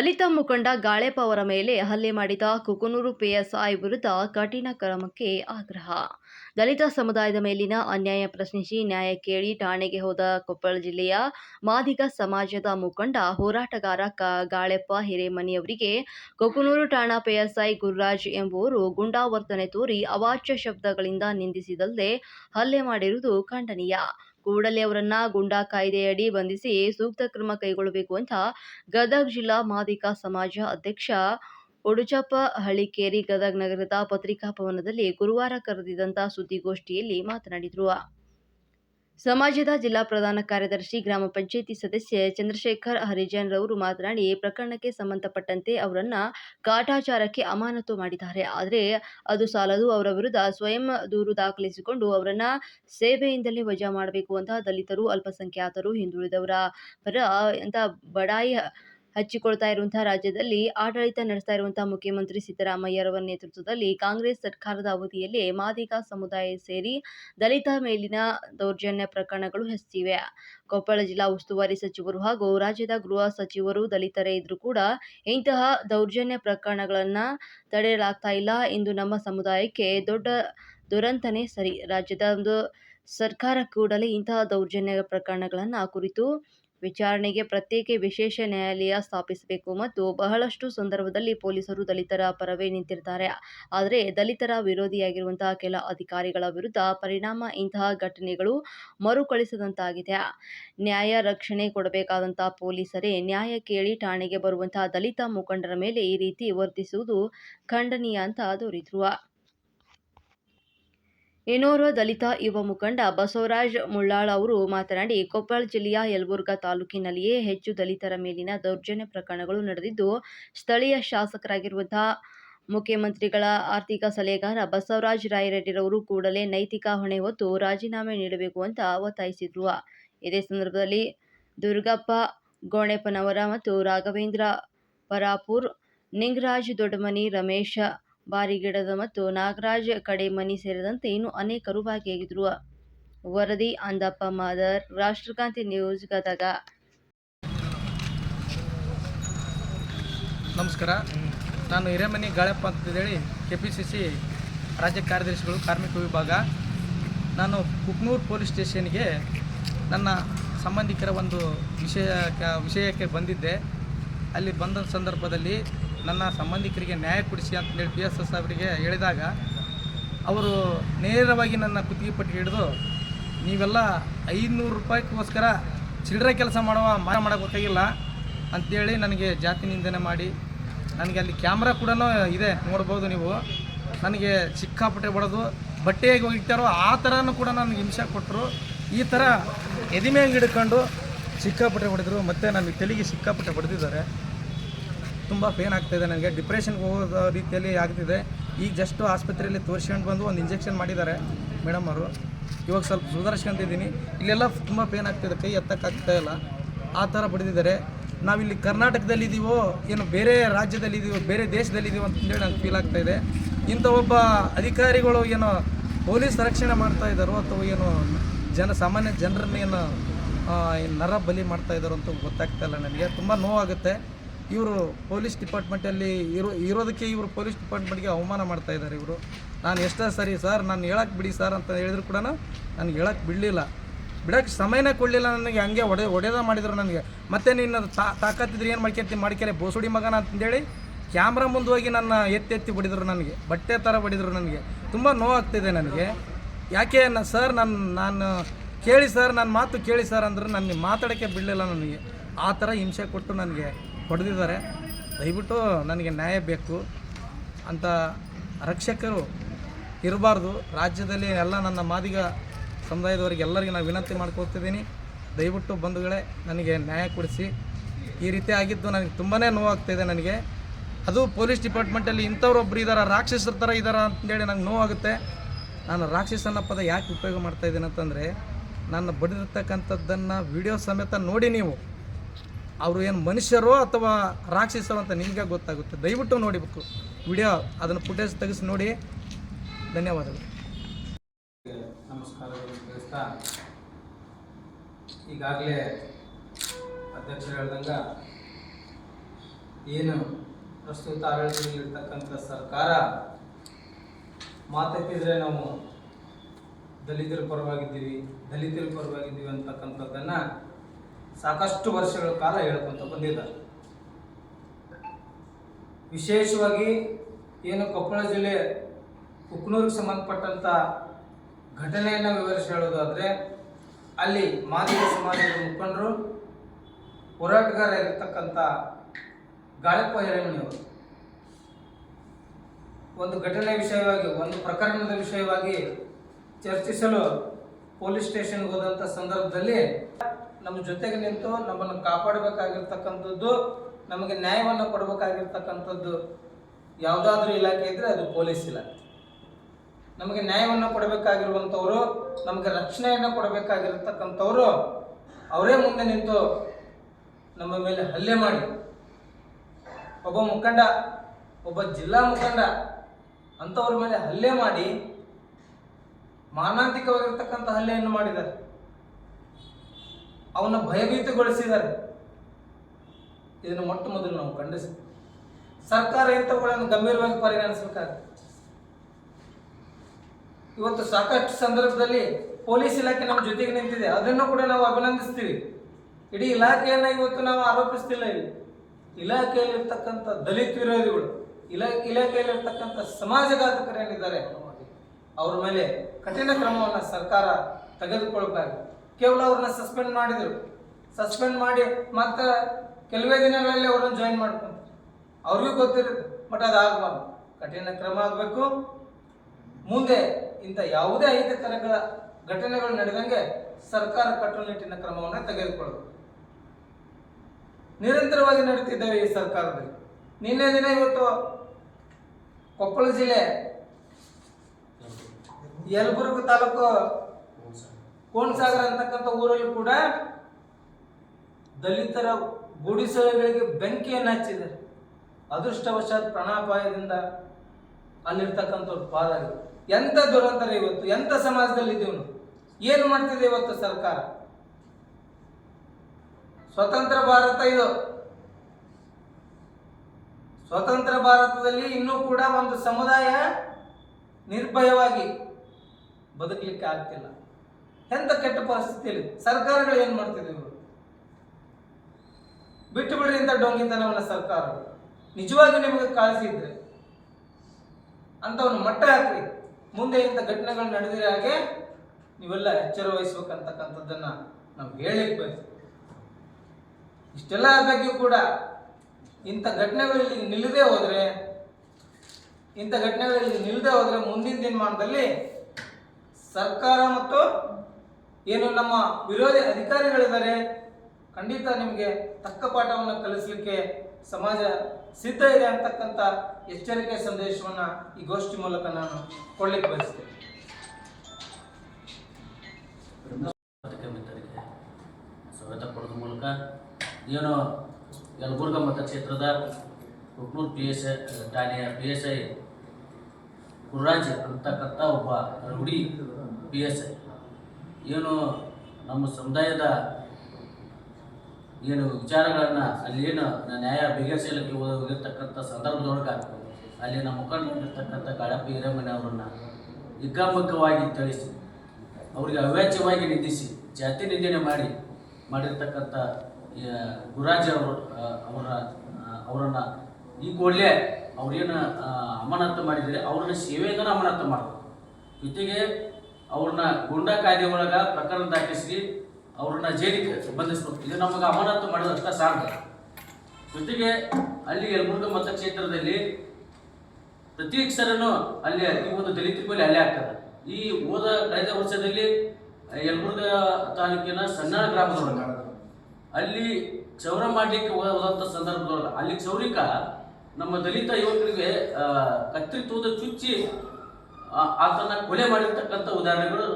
ದಲಿತ ಮುಖಂಡ ಗಾಳೆಪ್ಪ ಅವರ ಮೇಲೆ ಹಲ್ಲೆ ಮಾಡಿದ ಕುಕನೂರು ಪಿಎಸ್ಐ ವಿರುದ್ಧ ಕಠಿಣ ಕ್ರಮಕ್ಕೆ ಆಗ್ರಹ. ದಲಿತ ಸಮುದಾಯದ ಮೇಲಿನ ಅನ್ಯಾಯ ಪ್ರಶ್ನಿಸಿ ನ್ಯಾಯ ಕೇಳಿ ಠಾಣೆಗೆ ಹೋದ ಕೊಪ್ಪಳ ಜಿಲ್ಲೆಯ ಮಾದಿಗ ಸಮಾಜದ ಮುಖಂಡ ಹೋರಾಟಗಾರ ಕ ಗಾಳೆಪ್ಪ ಹಿರೇಮನಿಯವರಿಗೆ ಕೊಕನೂರು ಠಾಣಾ ಪಿಎಸ್ಐ ಗುರುರಾಜ್ ಎಂಬುವರು ಗುಂಡಾವರ್ತನೆ ತೋರಿ ಅವಾಚ್ಯ ಶಬ್ದಗಳಿಂದ ನಿಂದಿಸಿದಲ್ಲದೆ ಹಲ್ಲೆ ಮಾಡಿರುವುದು ಖಂಡನೀಯ. ಕೂಡಲೇ ಅವರನ್ನ ಗುಂಡಾ ಕಾಯ್ದೆಯಡಿ ಬಂಧಿಸಿ ಸೂಕ್ತ ಕ್ರಮ ಕೈಗೊಳ್ಳಬೇಕು ಅಂತ ಗದಗ ಜಿಲ್ಲಾ ಮಾದಿಗ ಸಮಾಜ ಅಧ್ಯಕ್ಷ ಉಡುಚಪ್ಪ ಹಳ್ಳಿಕೇರಿ ಗದಗ ನಗರದ ಪತ್ರಿಕಾ ಭವನದಲ್ಲಿ ಗುರುವಾರ ಕರೆದಿದ್ದಂತ ಸುದ್ದಿಗೋಷ್ಠಿಯಲ್ಲಿ ಮಾತನಾಡಿದರು. ಸಮಾಜದ ಜಿಲ್ಲಾ ಪ್ರಧಾನ ಕಾರ್ಯದರ್ಶಿ, ಗ್ರಾಮ ಪಂಚಾಯಿತಿ ಸದಸ್ಯ ಚಂದ್ರಶೇಖರ್ ಹರಿಜನ್ ರವರು ಮಾತನಾಡಿ ಪ್ರಕರಣಕ್ಕೆ ಸಂಬಂಧಪಟ್ಟಂತೆ ಅವರನ್ನ ಕಾಟಾಚಾರಕ್ಕೆ ಅಮಾನತು ಮಾಡಿದ್ದಾರೆ. ಆದರೆ, ಅದು ಸಾಲದು ಅವರ ವಿರುದ್ಧ ಸ್ವಯಂ ದೂರು ದಾಖಲಿಸಿಕೊಂಡು ಅವರನ್ನ ಸೇವೆಯಿಂದಲೇ ವಜಾ ಮಾಡಬೇಕು ಅಂತ ದಲಿತರು, ಅಲ್ಪಸಂಖ್ಯಾತರು ಹಿಂದುಳಿದವರ ಪರ ಅಂತ ಬಡಾಯಿ ಹಚ್ಚಿಕೊಳ್ತಾ ಇರುವಂತಹ ರಾಜ್ಯದಲ್ಲಿ ಆಡಳಿತ ನಡೆಸ್ತಾ ಇರುವಂತಹ ಮುಖ್ಯಮಂತ್ರಿ ಸಿದ್ದರಾಮಯ್ಯರವರ ನೇತೃತ್ವದಲ್ಲಿ ಕಾಂಗ್ರೆಸ್ ಸರ್ಕಾರದ ಅವಧಿಯಲ್ಲಿ ಮಾದಿಗ ಸಮುದಾಯ ಸೇರಿ ದಲಿತ ಮೇಲಿನ ದೌರ್ಜನ್ಯ ಪ್ರಕರಣಗಳು ಹೆಚ್ಚಿವೆ. ಕೊಪ್ಪಳ ಜಿಲ್ಲಾ ಉಸ್ತುವಾರಿ ಸಚಿವರು ಹಾಗೂ ರಾಜ್ಯದ ಗೃಹ ಸಚಿವರು ದಲಿತರೇ ಇದ್ರೂ ಕೂಡ ಇಂತಹ ದೌರ್ಜನ್ಯ ಪ್ರಕರಣಗಳನ್ನ ತಡೆಯಲಾಗ್ತಾ ಇಲ್ಲ ಎಂದು ನಮ್ಮ ಸಮುದಾಯಕ್ಕೆ ದೊಡ್ಡ ದುರಂತನೇ ಸರಿ. ರಾಜ್ಯದ ಒಂದು ಸರ್ಕಾರ ಕೂಡಲೇ ಇಂತಹ ದೌರ್ಜನ್ಯ ಪ್ರಕರಣಗಳನ್ನು ಕುರಿತು ವಿಚಾರಣೆಗೆ ಪ್ರತ್ಯೇಕ ವಿಶೇಷ ನ್ಯಾಯಾಲಯ ಸ್ಥಾಪಿಸಬೇಕು ಮತ್ತು ಬಹಳಷ್ಟು ಸಂದರ್ಭದಲ್ಲಿ ಪೊಲೀಸರು ದಲಿತರ ಪರವೇ ನಿಂತಿರ್ತಾರೆ. ಆದರೆ ದಲಿತರ ವಿರೋಧಿಯಾಗಿರುವಂತಹ ಕೆಲ ಅಧಿಕಾರಿಗಳ ವಿರುದ್ಧ ಪರಿಣಾಮ ಇಂತಹ ಘಟನೆಗಳು ಮರುಕಳಿಸದಂತಾಗಿದೆ. ನ್ಯಾಯ ರಕ್ಷಣೆ ಕೊಡಬೇಕಾದಂತಹ ಪೊಲೀಸರೇ, ನ್ಯಾಯ ಕೇಳಿ ಠಾಣೆಗೆ ಬರುವಂತಹ ದಲಿತ ಮುಖಂಡರ ಮೇಲೆ ಈ ರೀತಿ ವರ್ತಿಸುವುದು ಖಂಡನೀಯ ಅಂತ ದೂರಿದ್ರು. ಇನ್ನೋರ್ವ ದಲಿತ ಯುವ ಮುಖಂಡ ಬಸವರಾಜ್ ಮುಳ್ಳಾಳ್ ಅವರು ಮಾತನಾಡಿ, ಕೊಪ್ಪಳ ಜಿಲ್ಲೆಯ ಯಲಬುರ್ಗಾ ತಾಲೂಕಿನಲ್ಲಿಯೇ ಹೆಚ್ಚು ದಲಿತರ ಮೇಲಿನ ದೌರ್ಜನ್ಯ ಪ್ರಕರಣಗಳು ನಡೆದಿದ್ದು, ಸ್ಥಳೀಯ ಶಾಸಕರಾಗಿರುವಂತಹ ಮುಖ್ಯಮಂತ್ರಿಗಳ ಆರ್ಥಿಕ ಸಲಹೆಗಾರ ಬಸವರಾಜ್ ರಾಯರೆಡ್ಡಿರವರು ಕೂಡಲೇ ನೈತಿಕ ಹೊಣೆ ಹೊತ್ತು ರಾಜೀನಾಮೆ ನೀಡಬೇಕು ಅಂತ ಒತ್ತಾಯಿಸಿದ್ರು. ಇದೇ ಸಂದರ್ಭದಲ್ಲಿ ದುರ್ಗಪ್ಪ ಗೋಣೆಪ್ಪನವರ ಮತ್ತು ರಾಘವೇಂದ್ರ ಪರಾಪುರ್, ನಿಂಗರಾಜ್ ದೊಡ್ಡಮನಿ ರಮೇಶ ಬಾರಿಗಿಡದ ಮತ್ತು ನಾಗರಾಜ ಕಡೆ ಮನಿ ಸೇರಿದಂತೆ ಇನ್ನೂ ಅನೇಕರು ಭಾಗಿಯಾಗಿದ್ರು. ವರದಿ, ಅಂದಪ್ಪ ಮಾದರ್ ರಾಷ್ಟ್ರಕಾಂತಿ ನ್ಯೂಸ್, ಗದಗ. ನಮಸ್ಕಾರ. ನಾನು ಹಿರೇಮನಿ ಗಾಳಪ್ಪ ಅಂತೇಳಿ ಕೆ ಪಿ ಸಿ ಸಿ ರಾಜ್ಯ ಕಾರ್ಯದರ್ಶಿಗಳು, ಕಾರ್ಮಿಕ ವಿಭಾಗ. ನಾನು ಕುಕ್ನೂರು ಪೊಲೀಸ್ ಸ್ಟೇಷನ್ಗೆ ನನ್ನ ಸಂಬಂಧಿಕರ ಒಂದು ವಿಷಯ ವಿಷಯಕ್ಕೆ ಬಂದಿದ್ದೆ. ಅಲ್ಲಿ ಬಂದ ಸಂದರ್ಭದಲ್ಲಿ ನನ್ನ ಸಂಬಂಧಿಕರಿಗೆ ನ್ಯಾಯ ಕೊಡಿಸಿ ಅಂತೇಳಿ ಪಿ ಎಸ್ ಎಸ್ ಅವರಿಗೆ ಹೇಳಿದಾಗ ಅವರು ನೇರವಾಗಿ ನನ್ನ ಕುತ್ತಿಗೆ ಪಟ್ಟಿ ಹಿಡಿದು, ನೀವೆಲ್ಲ ಐನೂರು ರೂಪಾಯಿಗೋಸ್ಕರ ಚಿಲ್ಲರೆ ಕೆಲಸ ಮಾಡುವ ಮಾರ ಮಾಡಬೇಕಾಗಿಲ್ಲ ಅಂಥೇಳಿ ನನಗೆ ಜಾತಿ ನಿಂದನೆ ಮಾಡಿ, ನನಗೆ ಅಲ್ಲಿ ಕ್ಯಾಮ್ರಾ ಕೂಡ ಇದೆ, ನೋಡ್ಬೋದು ನೀವು. ನನಗೆ ಸಿಕ್ಕಾಪಟ್ಟೆ ಹೊಡೆದು ಬಟ್ಟೆಗೆ ಹೋಗಿರ್ತಾರೋ ಆ ಥರನೂ ಕೂಡ ನನಗೆ ಹಿಂಸೆ ಕೊಟ್ಟರು. ಈ ಥರ ಎದಿಮೆಗೆ ಹಿಡ್ಕೊಂಡು ಸಿಕ್ಕಾಪಟ್ಟೆ ಹೊಡೆದರು, ಮತ್ತು ನನಗೆ ತಲೆಗೆ ಸಿಕ್ಕಾಪಟ್ಟೆ ಹೊಡೆದಿದ್ದಾರೆ. ತುಂಬ ಪೇನ್ ಆಗ್ತಾಯಿದೆ ನನಗೆ. ಡಿಪ್ರೆಷನ್ಗೆ ಹೋಗೋ ರೀತಿಯಲ್ಲಿ ಆಗ್ತಿದೆ. ಈಗ ಜಸ್ಟ್ ಆಸ್ಪತ್ರೆಯಲ್ಲಿ ತೋರಿಸ್ಕೊಂಡು ಬಂದು ಒಂದು ಇಂಜೆಕ್ಷನ್ ಮಾಡಿದ್ದಾರೆ ಮೇಡಮ್ ಅವರು. ಇವಾಗ ಸ್ವಲ್ಪ ಸುಧಾರಿಸ್ಕೊಂತಿದ್ದೀನಿ ಇಲ್ಲೆಲ್ಲ ತುಂಬ ಪೇನ್ ಆಗ್ತಿದೆ ಕೈ ಎತ್ತಕ್ಕಾಗ್ತಾ ಇಲ್ಲ. ಆ ಥರ ಬಡಿದಿದ್ದಾರೆ. ನಾವಿಲ್ಲಿ ಕರ್ನಾಟಕದಲ್ಲಿ ಇದೀವೋ ಏನು ಬೇರೆ ರಾಜ್ಯದಲ್ಲಿ ಇದೀವೋ ಬೇರೆ ದೇಶದಲ್ಲಿ ಇದೀವೋ ಅಂತಂದೇಳಿ ನಂಗೆ ಫೀಲ್ ಆಗ್ತಾ ಇದೆ. ಇಂಥ ಒಬ್ಬ ಅಧಿಕಾರಿಗಳು ಏನು ಪೊಲೀಸ್ ರಕ್ಷಣೆ ಮಾಡ್ತಾ ಇದ್ದಾರೋ ಅಥವಾ ಏನು ಜನ ಸಾಮಾನ್ಯ ಜನರನ್ನ ಏನು ಆ, ನರ ಬಲಿ ಮಾಡ್ತಾ ಇದ್ದಾರೋ ಅಂತ ಗೊತ್ತಾಗ್ತಾ ಇಲ್ಲ ನನಗೆ. ತುಂಬ ನೋವಾಗುತ್ತೆ. ಇವರು ಪೊಲೀಸ್ ಡಿಪಾರ್ಟ್ಮೆಂಟಲ್ಲಿ ಇರೋ ಇರೋದಕ್ಕೆ ಇವರು ಪೊಲೀಸ್ ಡಿಪಾರ್ಟ್ಮೆಂಟ್ಗೆ ಅವಮಾನ ಮಾಡ್ತಾ ಇದ್ದಾರೆ ಇವರು. ನಾನು ಎಷ್ಟೇ ಸರಿ, ಸರ್, ನಾನು ಹೇಳಕ್ಕೆ ಬಿಡಿ, ಸರ್, ಅಂತ ಹೇಳಿದ್ರು ಕೂಡ ನನಗೆ ಹೇಳಕ್ಕೆ ಬಿಡಲಿಲ್ಲ. ಬಿಡೋಕ್ಕೆ ಸಮಯನೇ ಕೊಡಲಿಲ್ಲ ನನಗೆ, ಹಂಗೆ ಒಡೆ ಒಡೆದ ಮಾಡಿದರು ನನಗೆ. ಮತ್ತೆ ನೀನು ತಾ, ತಾಕತ್ತಿದ್ರೆ ಏನು ಮಾಡ್ಕೊಂತಿ ಮಾಡ್ಕೆರೆ ಬೋಸುಡಿ ಮಗನ ಅಂತಂದೇಳಿ ಕ್ಯಾಮ್ರಾ ಮುಂದೆ ಹೋಗಿ ನನ್ನ ಎತ್ತಿ ಎತ್ತಿ ಬಡಿದರು ನನಗೆ. ಬಟ್ಟೆ ಥರ ಬಡಿದರು ನನಗೆ. ತುಂಬ ನೋವಾಗ್ತಿದೆ ನನಗೆ. ಯಾಕೆ ಸರ್, ನಾನು ನಾನು ಕೇಳಿ, ಸರ್ ನನ್ನ ಮಾತು ಕೇಳಿ, ಸರ್, ಅಂದ್ರೆ ನನಗೆ ಮಾತಾಡೋಕ್ಕೆ ಬಿಡಲಿಲ್ಲ ನನಗೆ. ಆ ಥರ ಹಿಂಸೆ ಕೊಟ್ಟು ನನಗೆ ಹೊಡೆದಿದ್ದಾರೆ ದಯವಿಟ್ಟು ನನಗೆ ನ್ಯಾಯ ಬೇಕು ಅಂತ ರಕ್ಷಕರು ಇರಬಾರ್ದು. ರಾಜ್ಯದಲ್ಲಿ ಎಲ್ಲ ನನ್ನ ಮಾದಿಗ ಸಮುದಾಯದವರಿಗೆ ಎಲ್ಲರಿಗೆ ನಾನು ವಿನಂತಿ ಮಾಡ್ಕೊಳ್ತಿದ್ದೀನಿ. ದಯವಿಟ್ಟು ಬಂಧುಗಳೇ, ನನಗೆ ನ್ಯಾಯ ಕೊಡಿಸಿ. ಈ ರೀತಿ ಆಗಿದ್ದು ನನಗೆ ತುಂಬಾ ನೋವಾಗ್ತಾಯಿದೆ ನನಗೆ. ಅದು ಪೊಲೀಸ್ ಡಿಪಾರ್ಟ್ಮೆಂಟಲ್ಲಿ ಇಂಥವ್ರೊಬ್ರು ಇದ್ದಾರೆ ರಾಕ್ಷಸರ ಥರ ಇದ್ದಾರೆ ಅಂತೇಳಿ ನನಗೆ ನೋವಾಗುತ್ತೆ. ನಾನು ರಾಕ್ಷಸ ಪದ ಯಾಕೆ ಉಪಯೋಗ ಮಾಡ್ತಾ ಇದ್ದೀನಿ ಅಂತಂದರೆ ನಾನು ಬಡಿದಿರ್ತಕ್ಕಂಥದ್ದನ್ನು ವಿಡಿಯೋ ಸಮೇತ ನೋಡಿ ನೀವು. ಅವರು ಏನು ಮನುಷ್ಯರೋ ಅಥವಾ ರಾಕ್ಷಸರು ಅಂತ ನಿಮಗೆ ಗೊತ್ತಾಗುತ್ತೆ. ದಯವಿಟ್ಟು ನೋಡಿಬೇಕು. ವಿಡಿಯೋ ಅದನ್ನು ಫುಟೇಜ್ ತೆಗೆಸಿ ನೋಡಿ. ಧನ್ಯವಾದಗಳು. ನಮಸ್ಕಾರಗಳು ಈಗಾಗಲೇ ಅಧ್ಯಕ್ಷರು ಹೇಳ್ದಂಗೆ ಏನು ಪ್ರಸ್ತುತ ಆಡಳಿತದಲ್ಲಿರ್ತಕ್ಕಂಥ ಸರ್ಕಾರ ಮಾತೆತ್ತಿದ್ರೆ ನಾವು ದಲಿತರ ಪರವಾಗಿದ್ದೀವಿ ದಲಿತರ ಪರವಾಗಿದ್ದೀವಿ ಅಂತಕ್ಕಂಥದ್ದನ್ನು ಸಾಕಷ್ಟು ವರ್ಷಗಳ ಕಾಲ ಹೇಳ್ಕೊಂತ ಬಂದಿದ್ದಾರೆ. ವಿಶೇಷವಾಗಿ ಏನು ಕೊಪ್ಪಳ ಜಿಲ್ಲೆ ಕುಕ್ನೂರಿಗೆ ಸಂಬಂಧಪಟ್ಟಂಥ ಘಟನೆಯನ್ನು ವಿವರಿಸಿ ಹೇಳೋದಾದರೆ, ಅಲ್ಲಿ ಮಾದಿಗ ಸಮಾಜದ ಮುಖಂಡರು ಹೋರಾಟಗಾರರಾಗಿರ್ತಕ್ಕಂಥ ಗಾಳಪ್ಪ ಹಿರೇಮಣಿಯವರು. ಒಂದು ಘಟನೆ ವಿಷಯವಾಗಿ, ಒಂದು ಪ್ರಕರಣದ ವಿಷಯವಾಗಿ ಚರ್ಚಿಸಲು ಪೊಲೀಸ್ ಸ್ಟೇಷನ್ಗೆ ಹೋದಂಥ ಸಂದರ್ಭದಲ್ಲಿ ನಮ್ಮ ಜೊತೆಗೆ ನಿಂತು ನಮ್ಮನ್ನು ಕಾಪಾಡಬೇಕಾಗಿರ್ತಕ್ಕಂಥದ್ದು, ನಮಗೆ ನ್ಯಾಯವನ್ನು ಕೊಡಬೇಕಾಗಿರ್ತಕ್ಕಂಥದ್ದು ಯಾವುದಾದ್ರೂ ಇಲಾಖೆ ಇದ್ದರೆ ಅದು ಪೊಲೀಸ್ ಇಲಾಖೆ. ನಮಗೆ ನ್ಯಾಯವನ್ನು ಕೊಡಬೇಕಾಗಿರುವಂಥವರು, ನಮಗೆ ರಕ್ಷಣೆಯನ್ನು ಕೊಡಬೇಕಾಗಿರ್ತಕ್ಕಂಥವರು ಅವರೇ ಮುಂದೆ ನಿಂತು ನಮ್ಮ ಮೇಲೆ ಹಲ್ಲೆ ಮಾಡಿ. ಒಬ್ಬ ಮುಖಂಡ, ಒಬ್ಬ ಜಿಲ್ಲಾ ಮುಖಂಡ ಅಂಥವ್ರ ಮೇಲೆ ಹಲ್ಲೆ ಮಾಡಿ ಮಾನಾಂತಿಕವಾಗಿರ್ತಕ್ಕಂಥ ಹಲ್ಲೆಯನ್ನು ಮಾಡಿದ್ದಾರೆ. ಅವನ್ನ ಭಯಭೀತಗೊಳಿಸಿದ್ದಾರೆ. ಇದನ್ನು ಮೊಟ್ಟ ಮೊದಲು ನಾವು ಖಂಡಿಸಿ. ಸರ್ಕಾರ ಇಂಥವುಗಳನ್ನು ಗಂಭೀರವಾಗಿ ಪರಿಗಣಿಸಬೇಕಾಗುತ್ತೆ. ಇವತ್ತು ಸಾಕಷ್ಟು ಸಂದರ್ಭದಲ್ಲಿ ಪೊಲೀಸ್ ಇಲಾಖೆ ನಮ್ಮ ಜೊತೆಗೆ ನಿಂತಿದೆ. ಅದನ್ನು ಕೂಡ ನಾವು ಅಭಿನಂದಿಸ್ತೀವಿ. ಇಡೀ ಇಲಾಖೆಯನ್ನ ಇವತ್ತು ನಾವು ಆರೋಪಿಸ್ತಿಲ್ಲ ಇಲ್ಲಿ. ಇಲಾಖೆಯಲ್ಲಿರ್ತಕ್ಕಂಥ ದಲಿತ ವಿರೋಧಿಗಳು, ಇಲಾ, ಇಲಾಖೆಯಲ್ಲಿರ್ತಕ್ಕಂಥ ಸಮಾಜಘಾತಕರೇನಿದ್ದಾರೆ ಅವ್ರ ಮೇಲೆ ಕಠಿಣ ಕ್ರಮವನ್ನು ಸರ್ಕಾರ ತೆಗೆದುಕೊಳ್ಬೇಕು ಕೇವಲ ಅವ್ರನ್ನ ಸಸ್ಪೆಂಡ್ ಮಾಡಿದರು. ಸಸ್ಪೆಂಡ್ ಮಾಡಿ ಮತ್ತೆ ಕೆಲವೇ ದಿನಗಳಲ್ಲಿ ಅವ್ರನ್ನ ಜಾಯಿನ್ ಮಾಡ್ಕೊಂಡ್ರು. ಅವ್ರಿಗೂ ಗೊತ್ತಿರುತ್ತೆ ಬಟ್ ಅದಾಗಬಾರ್ದು ಕಠಿಣ ಕ್ರಮ ಆಗಬೇಕು. ಮುಂದೆ ಇಂಥ ಯಾವುದೇ ಅಹಿತಕರಗಳ ಘಟನೆಗಳು ನಡೆದಂಗೆ ಸರ್ಕಾರ ಕಟ್ಟುನಿಟ್ಟಿನ ಕ್ರಮವನ್ನು ತೆಗೆದುಕೊಳ್ಳಬೇಕು. ನಿರಂತರವಾಗಿ ನಡೀತಿದ್ದೇವೆ ಈ ಸರ್ಕಾರದಲ್ಲಿ. ನಿನ್ನೆ ದಿನ ಇವತ್ತು ಕೊಪ್ಪಳ ಜಿಲ್ಲೆ ಯಲಬುರ್ಗ ತಾಲೂಕು ಕೋಣಸಾಗರ ಅಂತಕ್ಕಂಥ ಊರಲ್ಲಿ ಕೂಡ ದಲಿತರ ಗುಡಿಸಲುಗಳಿಗೆ ಬೆಂಕಿಯನ್ನು ಹಚ್ಚಿದ್ದಾರೆ. ಅದೃಷ್ಟವಶಾತ್ ಪ್ರಾಣಾಪಾಯದಿಂದ ಅಲ್ಲಿರ್ತಕ್ಕಂಥವ್ರು ಪಾಲಾಗಿದೆ ಎಂಥ ದುರಂತರ ಇವತ್ತು? ಎಂಥ ಸಮಾಜದಲ್ಲಿ ಇದ್ದೀವಿ ಏನು ಮಾಡ್ತಿದೆ ಇವತ್ತು ಸರ್ಕಾರ? ಸ್ವತಂತ್ರ ಭಾರತ ಇದು. ಸ್ವತಂತ್ರ ಭಾರತದಲ್ಲಿ ಇನ್ನೂ ಕೂಡ ಒಂದು ಸಮುದಾಯ ನಿರ್ಭಯವಾಗಿ ಬದುಕಲಿಕ್ಕೆ ಆಗ್ತಿಲ್ಲ. ಎಂತ ಕೆಟ್ಟ ಪರಿಸ್ಥಿತಿಯಲ್ಲಿ ಸರ್ಕಾರಗಳು ಏನು ಮಾಡ್ತಿದೆ ಬಿಟ್ಟು ಬಿಡ್ರಿ ಇಂಥ ಡೊಂಗಿತನವನ್ನ ಸರ್ಕಾರ. ನಿಜವಾಗಿ ನಿಮಗೆ ಕಾಳಜಿ ಇದ್ರೆ ಮಟ್ಟ ಹಾಕ್ರಿ. ಮುಂದೆ ಇಂಥ ಘಟನೆಗಳು ನಡೆದಿರ ಹಾಗೆ ನೀವೆಲ್ಲ ಎಚ್ಚರ ವಹಿಸ್ಬೇಕಂತಕ್ಕಂಥದ್ದನ್ನ ನಾವು ಹೇಳಿಕ್ ಬಯಸ್ತೀವಿ ಇಷ್ಟೆಲ್ಲ ಆದಾಗ್ಯೂ ಕೂಡ ಇಂಥ ಘಟನೆಗಳು ಇಲ್ಲಿ ನಿಲ್ಲದೆ ಹೋದ್ರೆ, ಇಂಥ ಘಟನೆಗಳಲ್ಲಿ ನಿಲ್ಲದೆ ಹೋದ್ರೆ ಮುಂದಿನ ದಿನಮಾನದಲ್ಲಿ ಸರ್ಕಾರ ಮತ್ತು ಏನು ನಮ್ಮ ವಿರೋಧಿ ಅಧಿಕಾರಿಗಳಿದ್ದಾರೆ, ಖಂಡಿತ ನಿಮಗೆ ತಕ್ಕ ಪಾಠವನ್ನು ಕಲಿಸಲಿಕ್ಕೆ ಸಮಾಜ ಸಿದ್ಧ ಇದೆ ಅಂತಕ್ಕಂಥ ಎಚ್ಚರಿಕೆ ಸಂದೇಶವನ್ನು ಈ ಗೋಷ್ಠಿ ಮೂಲಕ ನಾನು ಕೊಡ್ಲಿಕ್ಕೆ ಬಯಸ್ತೇನೆ. ಸ್ವಾಗತ ಕೊಡೋದ್ರ ಮೂಲಕ ಏನು ಯಲಬುರ್ಗ ಮತಕ್ಷೇತ್ರದ ಕುಟ್ನೂರ್ ಪಿ ಎಸ್ ಐ ಠಾಣೆಯ ಪಿ ಎಸ್ ಐ ಗುರುರಾಜ್ ಅಂತಕ್ಕಂಥ ಒಬ್ಬ ರೂಢಿ ಪಿ ಎಸ್ ಐ ಏನು ನಮ್ಮ ಸಮುದಾಯದ ಏನು ವಿಚಾರಗಳನ್ನು ಅಲ್ಲಿ ಏನು ನ್ಯಾಯ ಬಗೆಹರಿಸಲಿಕ್ಕೆ ಹೋಗಿರ್ತಕ್ಕಂಥ ಸಂದರ್ಭದೊಳಗೆ ಅಲ್ಲಿನ ಮುಖಂಡರಾಗಿರ್ತಕ್ಕಂಥ ಗಾಳಪ್ಪ ಹಿರೇಮನೆ ಅವರನ್ನು ಇಕ್ಕಮಕ್ಕವಾಗಿ ತಿಳಿಸಿ ಅವರಿಗೆ ಅವ್ಯಾಚ್ಯವಾಗಿ ನಿಂದಿಸಿ, ಜಾತಿ ನಿಂದನೆ ಮಾಡಿ ಮಾಡಿರ್ತಕ್ಕಂಥ ಗುರಾಜ್ ಅವರು ಅವರ ಅವರನ್ನು ಈ ಕೂಡಲೇ ಅವ್ರೇನು ಅಮಾನತು ಮಾಡಿದರೆ ಅವ್ರನ್ನ ಸೇವೆಯಿಂದ ಅಮಾನತು ಮಾಡಬೇಕು. ಜೊತೆಗೆ ಅವ್ರನ್ನ ಗುಂಡಾ ಕಾಯ್ದೆ ಒಳಗ ಪ್ರಕರಣ ದಾಖಲಿಸಿ ಅವ್ರನ್ನ ಜೈಲಿಗೆ ಬಂಧಿಸಬೇಕು. ಇದು ನಮಗೆ ಅಮಾನತು ಮಾಡಿದಷ್ಟ ಸಾಧ್ಯ. ಜೊತೆಗೆ ಅಲ್ಲಿ ಯಲಬುರ್ಗ ಮತಕ್ಷೇತ್ರದಲ್ಲಿ ಪ್ರತಿ ಕ್ಷಣನೂ ಅಲ್ಲಿ ಈ ಒಂದು ದಲಿತ ಮೇಲೆ ಅಲ್ಲೇ ಆಗ್ತದೆ. ಈ ಹೋದ ಕಳೆದ ವರ್ಷದಲ್ಲಿ ಯಲಬುರ್ಗ ತಾಲೂಕಿನ ಸಣ್ಣ ಗ್ರಾಮದೊಳಗ ಅಲ್ಲಿ ಚೌರ ಮಾಡಲಿಕ್ಕೆ ಹೋದಂಥ ಸಂದರ್ಭದೊಳಗೆ ಅಲ್ಲಿ ಚೌರಿಕ ನಮ್ಮ ದಲಿತ ಯುವಕರಿಗೆ ಆ, ಕತ್ರಿ ತೂದ ಚುಚ್ಚಿ ಆತನ ಕೊಲೆ ಮಾಡಿರ್ತಕ್ಕಂಥ ಉದಾಹರಣೆಗಳು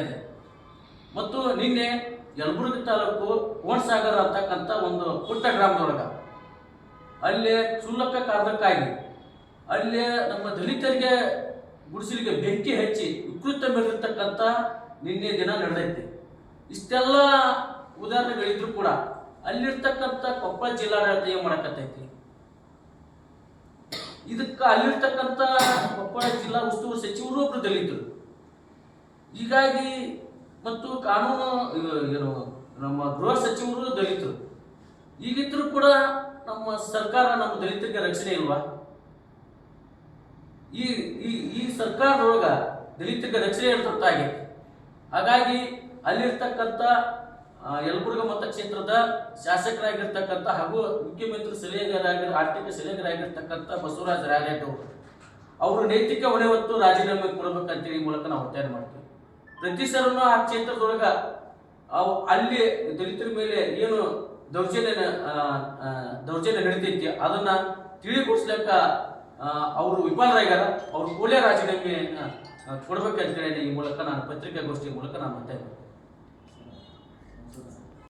ಇದೆ. ಮತ್ತು ನಿನ್ನೆ ಯಲಬುರ್ಗಿ ತಾಲೂಕು ಕೋಣಸಾಗರ ಅಂತಕ್ಕಂಥ ಒಂದು ಪುಟ್ಟ ಗ್ರಾಮದೊಳಗ, ಅಲ್ಲಿ ಕ್ಷುಲ್ಲಕ ಕಾರಣಕ್ಕಾಗಿ, ಅಲ್ಲಿ ನಮ್ಮ ದಲಿತರಿಗೆ ಗುಡಿಸಲಿಗೆ ಬೆಂಕಿ ಹಚ್ಚಿ ವಿಕೃತ ಮೇಲಿರ್ತಕ್ಕಂಥ ನಿನ್ನೆ ದಿನ ನಡೆದೈತೆ. ಇಷ್ಟೆಲ್ಲ ಉದಾಹರಣೆಗಳಿದ್ರು ಕೂಡ ಅಲ್ಲಿರ್ತಕ್ಕಂಥ ಕೊಪ್ಪಳ ಜಿಲ್ಲಾಡಳಿತ ಏನು ಮಾಡಕತ್ತೈತಿ? ಇದಕ್ಕೆ ಅಲ್ಲಿರ್ತಕ್ಕಂಥ ಕೊಪ್ಪಳ ಜಿಲ್ಲಾ ಉಸ್ತುವಾರಿ ಸಚಿವರು ಒಬ್ಬರು ದಲಿತರು. ಹೀಗಾಗಿ ಮತ್ತು ಕಾನೂನು ಏನು, ನಮ್ಮ ಗೃಹ ಸಚಿವರು ದಲಿತರು. ಈಗಿದ್ರು ಕೂಡ ನಮ್ಮ ಸರ್ಕಾರ ನಮ್ಮ ದಲಿತರಿಗೆ ರಕ್ಷಣೆ ಇಲ್ವಾ? ಈ ಈ ಈ ಸರ್ಕಾರದೊಳಗ ದಲಿತರಿಗೆ ರಕ್ಷಣೆ ಇರ್ತಕ್ಕಾಗಿ ಹಾಗಾಗಿ ಅಲ್ಲಿರ್ತಕ್ಕಂಥ ಯಲಬುರ್ಗ ಮತಕ್ಷೇತ್ರದ ಶಾಸಕರಾಗಿರ್ತಕ್ಕಂಥ ಹಾಗೂ ಮುಖ್ಯಮಂತ್ರಿ ಸಲಹೆಗಾರಾಗಿ ಆರ್ಥಿಕ ಸಲಹೆಗಾರಾಗಿರ್ತಕ್ಕಂಥ ಬಸವರಾಜ ರಾಯರೆಡ್ಡಿ ಅವರು. ಅವರು ನೈತಿಕ ಹೊಣೆ ಹೊತ್ತು ರಾಜೀನಾಮೆ ಕೊಡಬೇಕಂತೇಳಿ ಮೂಲಕ ನಾವು ಒತ್ತಾಯ ಮಾಡ್ತೀವಿ. ಪ್ರತಿ ಸರನು ಆ ಕ್ಷೇತ್ರದೊಳಗ ಅವು ಅಲ್ಲಿ ದಲಿತರ ಮೇಲೆ ಏನು ದೌರ್ಜನ್ಯ ದೌರ್ಜನ್ಯ ನಡೀತೈತಿ ಅದನ್ನ ತಿಳಿಗೊಳಿಸ್ಲಕ್ಕ ಅವರು ವಿಫಲರಾಗ್ಯಾರ. ಅವ್ರು ಕೂಡಲೇ ರಾಜೀನಾಮೆಯನ್ನ ಕೊಡ್ಬೇಕಂತೇಳಿ ಈ ಮೂಲಕ ನಾನು ಪತ್ರಿಕಾಗೋಷ್ಠಿ ಮೂಲಕ ನಾನು ಒತ್ತಾಯ